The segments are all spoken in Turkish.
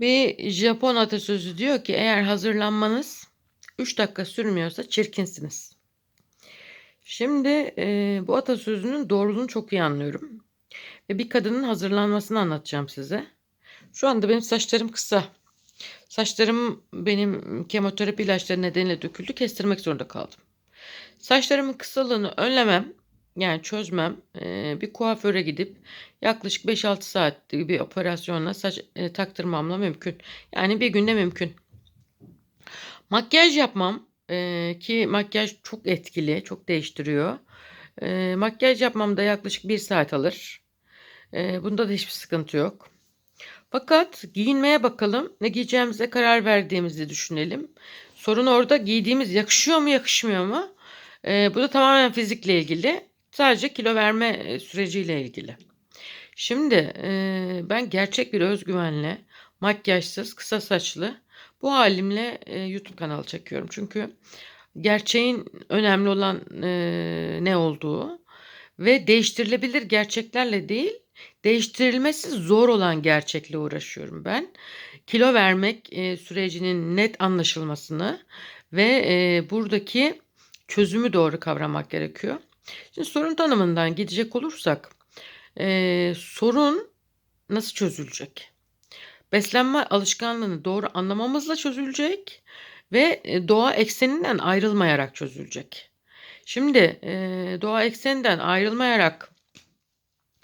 Bir Japon atasözü diyor ki eğer hazırlanmanız 3 dakika sürmüyorsa çirkinsiniz. Şimdi e, bu atasözünün doğruluğunu çok iyi anlıyorum. Ve bir kadının hazırlanmasını anlatacağım size. Şu anda benim saçlarım kısa. Saçlarım benim kemoterapi ilaçları nedeniyle döküldü. Kestirmek zorunda kaldım. Saçlarımın kısalığını önlemem, yani çözmem, e, bir kuaföre gidip yaklaşık 5-6 saatlik bir operasyonla saç e, taktırmamla mümkün. Yani bir günde mümkün. Makyaj yapmam e, ki makyaj çok etkili, çok değiştiriyor. E, makyaj yapmam da yaklaşık bir saat alır. Bunda da hiçbir sıkıntı yok. Fakat giyinmeye bakalım. Ne giyeceğimize karar verdiğimizi düşünelim. Sorun orada giydiğimiz yakışıyor mu yakışmıyor mu? E, bu da tamamen fizikle ilgili. Sadece kilo verme e, süreciyle ilgili. Şimdi e, ben gerçek bir özgüvenle, makyajsız, kısa saçlı bu halimle e, YouTube kanalı çekiyorum. Çünkü gerçeğin önemli olan ne olduğu ve değiştirilebilir gerçeklerle değil, değiştirilmesi zor olan gerçekle uğraşıyorum ben. Kilo vermek sürecinin net anlaşılmasını ve buradaki çözümü doğru kavramak gerekiyor. Şimdi sorun tanımından gidecek olursak, e, sorun nasıl çözülecek? Beslenme alışkanlığını doğru anlamamızla çözülecek ve e, doğa ekseninden ayrılmayarak çözülecek. Şimdi e, doğa ekseninden ayrılmayarak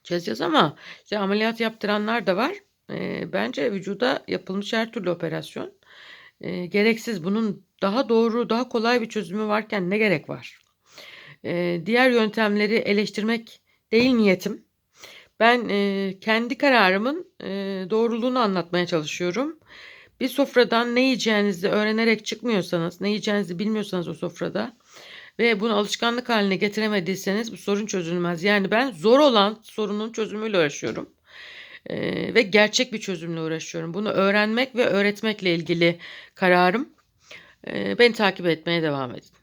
çözeceğiz ama işte ameliyat yaptıranlar da var. E, bence vücuda yapılmış her türlü operasyon e, gereksiz. Bunun daha doğru, daha kolay bir çözümü varken ne gerek var? E, diğer yöntemleri eleştirmek değil niyetim. Ben e, kendi kararımın e, doğruluğunu anlatmaya çalışıyorum. Bir sofradan ne yiyeceğinizi öğrenerek çıkmıyorsanız, ne yiyeceğinizi bilmiyorsanız o sofrada ve bunu alışkanlık haline getiremediyseniz bu sorun çözülmez. Yani ben zor olan sorunun çözümüyle uğraşıyorum. E, ve gerçek bir çözümle uğraşıyorum. Bunu öğrenmek ve öğretmekle ilgili kararım. E, beni takip etmeye devam edin.